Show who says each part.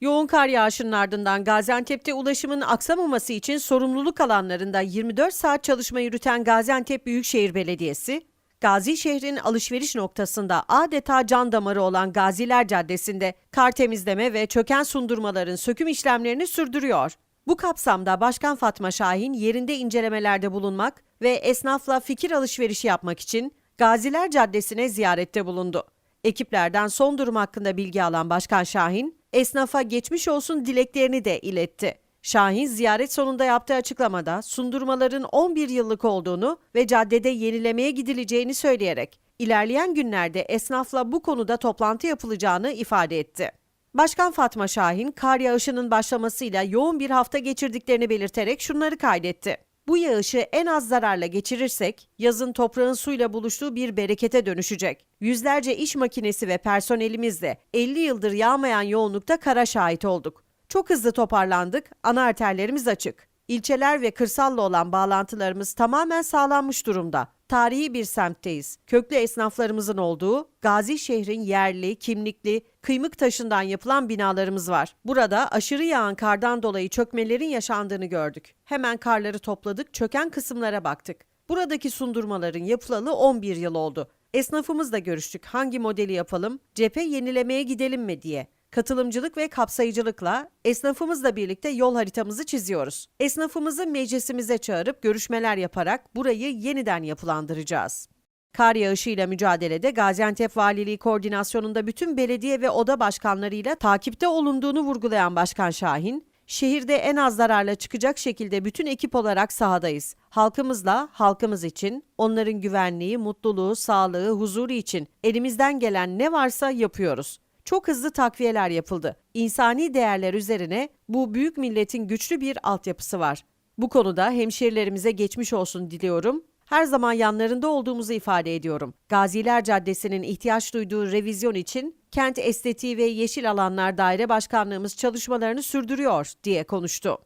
Speaker 1: Yoğun kar yağışının ardından Gaziantep'te ulaşımın aksamaması için sorumluluk alanlarında 24 saat çalışma yürüten Gaziantep Büyükşehir Belediyesi, Gazi şehrin alışveriş noktasında adeta can damarı olan Gaziler Caddesi'nde kar temizleme ve çöken sundurmaların söküm işlemlerini sürdürüyor. Bu kapsamda Başkan Fatma Şahin yerinde incelemelerde bulunmak ve esnafla fikir alışverişi yapmak için Gaziler Caddesi'ne ziyarette bulundu. Ekiplerden son durum hakkında bilgi alan Başkan Şahin, esnafa geçmiş olsun dileklerini de iletti. Şahin ziyaret sonunda yaptığı açıklamada sundurmaların 11 yıllık olduğunu ve caddede yenilemeye gidileceğini söyleyerek ilerleyen günlerde esnafla bu konuda toplantı yapılacağını ifade etti. Başkan Fatma Şahin kar yağışının başlamasıyla yoğun bir hafta geçirdiklerini belirterek şunları kaydetti. Bu yağışı en az zararla geçirirsek yazın toprağın suyla buluştuğu bir berekete dönüşecek. Yüzlerce iş makinesi ve personelimizle 50 yıldır yağmayan yoğunlukta kara şahit olduk. Çok hızlı toparlandık, ana arterlerimiz açık. İlçeler ve kırsalla olan bağlantılarımız tamamen sağlanmış durumda. Tarihi bir semtteyiz. Köklü esnaflarımızın olduğu, Gazi şehrin yerli, kimlikli, kıymık taşından yapılan binalarımız var. Burada aşırı yağan kardan dolayı çökmelerin yaşandığını gördük. Hemen karları topladık, çöken kısımlara baktık. Buradaki sundurmaların yapılalı 11 yıl oldu. Esnafımızla görüştük hangi modeli yapalım, cephe yenilemeye gidelim mi diye. Katılımcılık ve kapsayıcılıkla esnafımızla birlikte yol haritamızı çiziyoruz. Esnafımızı meclisimize çağırıp görüşmeler yaparak burayı yeniden yapılandıracağız. Kar yağışıyla mücadelede Gaziantep Valiliği koordinasyonunda bütün belediye ve oda başkanlarıyla takipte olunduğunu vurgulayan Başkan Şahin, şehirde en az zararla çıkacak şekilde bütün ekip olarak sahadayız. Halkımızla, halkımız için, onların güvenliği, mutluluğu, sağlığı, huzuru için elimizden gelen ne varsa yapıyoruz. Çok hızlı takviyeler yapıldı. İnsani değerler üzerine bu büyük milletin güçlü bir altyapısı var. Bu konuda hemşerilerimize geçmiş olsun diliyorum. Her zaman yanlarında olduğumuzu ifade ediyorum. Gaziler Caddesi'nin ihtiyaç duyduğu revizyon için Kent Estetiği ve Yeşil Alanlar Daire Başkanlığımız çalışmalarını sürdürüyor diye konuştu.